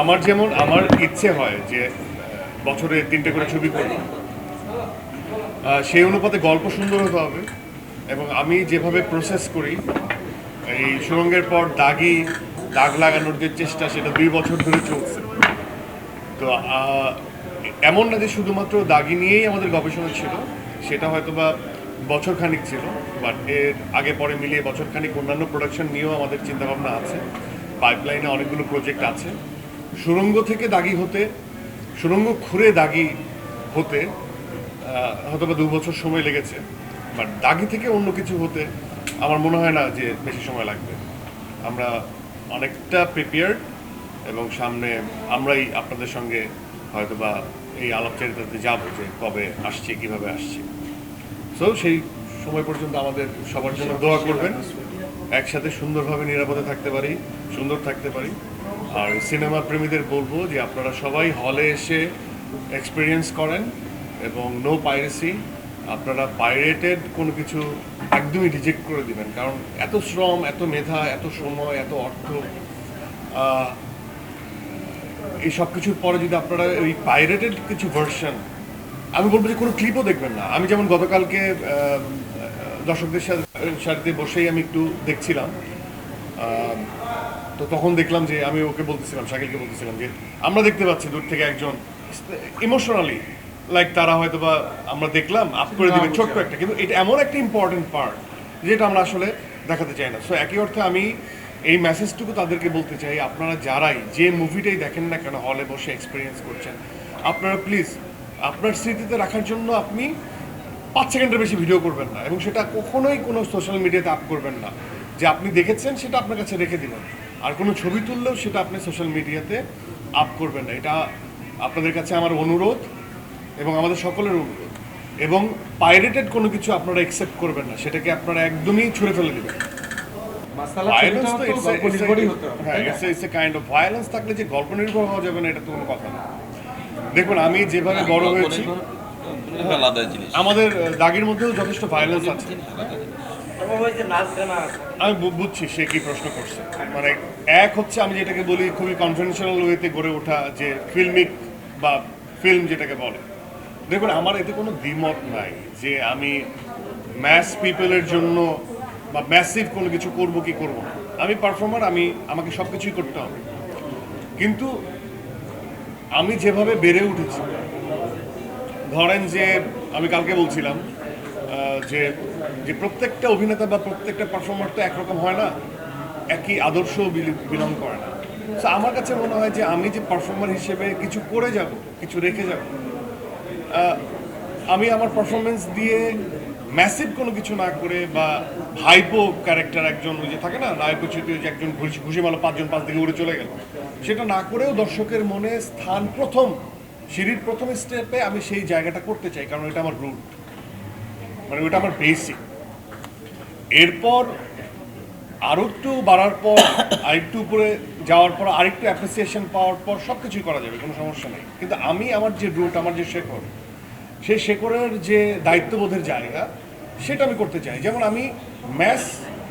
আমার যেমন, আমার ইচ্ছে হয় যে বছরে তিনটে করে ছবি করব। সেই অনুপাতে গল্প সুন্দর হতে হবে এবং আমি যেভাবে প্রসেস করি, এই সুরঙ্গের পর দাগি, দাগ লাগানোর যে চেষ্টা, সেটা দুই বছর ধরে চলছে। তো এমন না যে শুধুমাত্র দাগি নিয়েই আমাদের গবেষণা ছিল, সেটা হয়তো বা বছর খানিক ছিল বাট এর আগে পরে মিলিয়ে বছর খানিক অন্যান্য প্রোডাকশন নিয়েও আমাদের চিন্তাভাবনা আছে। পাইপলাইনে অনেকগুলো প্রজেক্ট আছে। সুরঙ্গ থেকে দাগি হতে, সুরঙ্গ খুঁড়ে দাগি হতে হয়তো বা দু বছর সময় লেগেছে বাট দাগি থেকে অন্য কিছু হতে আমার মনে হয় না যে বেশি সময় লাগবে। আমরা অনেকটা প্রিপেয়ার্ড এবং সামনে আমরাই আপনাদের সঙ্গে হয়তো বা এই আলাপচারিতাতে যাব যে কবে আসছি, কীভাবে আসছি। সো সেই সময় পর্যন্ত আমাদের সবার জন্য দোয়া করবেন। একসাথে সুন্দরভাবে নিরাপদে থাকতে পারি, সুন্দর থাকতে পারি। আর সিনেমা প্রেমীদের বলব যে আপনারা সবাই হলে এসে এক্সপিরিয়েন্স করেন এবং নো পাইরেসি আপনারা পাইরেটেড কোনো কিছু একদমই রিজেক্ট করে দিবেন। কারণ এত শ্রম, এত মেধা, এত সময়, এত অর্থ এই সব কিছুর পরে যদি আপনারা ওই পাইরেটেড কিছু ভার্সন আমি বলব যে কোনো ক্লিপও দেখবেন না। আমি যেমন গতকালকে দর্শকদের সাথে বসেই আমি একটু দেখছিলাম। তো তখন দেখলাম যে আমি ওকে বলতেছিলাম শাকিলকে বলতেছিলাম যে আমরা দেখতে পাচ্ছি দূর থেকে একজন ইমোশনালি লাইক তারা হয়তো বা আমরা দেখলাম আপ করে দিবে ছোট্ট একটা। কিন্তু এটা এমন একটা ইম্পর্টেন্ট পার্ট যেটা আমরা আসলে দেখাতে চাই না। সো একই অর্থে আমি এই মেসেজটুকু তাদেরকে বলতে চাই আপনারা যারাই যে মুভিটাই দেখেন না কেন হলে বসে এক্সপিরিয়েন্স করছেন আপনারা প্লিজ আপনার স্মৃতিতে রাখার জন্য আপনি পাঁচ সেকেন্ডের বেশি ভিডিও করবেন না এবং সেটা কখনোই কোনো সোশ্যাল মিডিয়াতে আপ করবেন না। যে আপনি দেখেছেন সেটা আপনার কাছে রেখে দিবেন। আর কোনো ছবি তুললেও সেটা আপনি সোশ্যাল মিডিয়াতে আপ করবেন না। এটা আপনাদের কাছে আমার অনুরোধ এবং আমাদের সকলের অনুরোধ। এবং পাইরেটেড কোনো কিছু আপনারা একসেপ্ট করবেন না। সেটাকে আপনারা একদমই ছুঁড়ে ফেলে দেবেন। ভায়োলেন্স তো of violence থাকলে যে গল্প নির্ভর হওয়া যাবে না এটা তো কোনো কথা না। দেখুন আমি যেভাবে বড় হয়েছি আলাদা জিনিস। আমাদের দাগের মধ্যেও যথেষ্ট ভায়োলেন্স আছে। আমি বুঝছি সে কি প্রশ্ন করছে। মানে এক হচ্ছে আমি যেটাকে বলি খুবই কনভেনশনাল ওয়েতে গড়ে ওঠা যে ফিল্মিক বা ফিল্ম যেটাকে বলে। দেখুন, আমার এতে কোনো দ্বিমত নাই যে আমি ম্যাস পিপলের জন্য বা ম্যাসিভ কোনো কিছু করব কি করব না। আমি পারফর্মার আমি, আমাকে সব কিছুই করতে হবে। কিন্তু আমি যেভাবে বেড়ে উঠেছি ধরেন যে আমি কালকে বলছিলাম যে যে প্রত্যেকটা অভিনেতা বা প্রত্যেকটা পারফর্মার তো একরকম হয় না, একই আদর্শ বিলং করে না। তো আমার কাছে মনে হয় যে আমি যে পারফর্মার হিসেবে কিছু করে যাব, কিছু রেখে যাব আমি আমার পারফরমেন্স দিয়ে ম্যাসিভ কোনো কিছু না করে বা ভাইপো ক্যারেক্টার একজন ওই যে থাকে না নায়কোচিত যে একজন ঘুষি ঘুষি মালো পাঁচজন পাঁচ দিকে উড়ে চলে গেল, সেটা না করেও দর্শকের মনে স্থান প্রথম সিঁড়ির প্রথম স্টেপে আমি সেই জায়গাটা করতে চাই, কারণ এটা আমার রুট মানে ওটা আমার বেসিক এরপর আরও একটু বাড়ার পর আরেকটু উপরে যাওয়ার পর আরেকটু অ্যাপ্রিসিয়েশন পাওয়ার পর সব কিছুই করা যাবে, কোনো সমস্যা নেই। কিন্তু আমি আমার যে রুট আমার যে শেখর সেই শেখরের যে দায়িত্ববোধের জায়গা, সেটা আমি করতে চাই। যেমন আমি ম্যাথ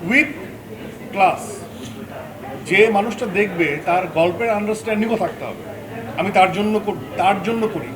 উইথ ক্লাস যে মানুষটা দেখবে, তার গল্পের আন্ডারস্ট্যান্ডিংও থাকতে হবে। আমি তার জন্য তার জন্য করি।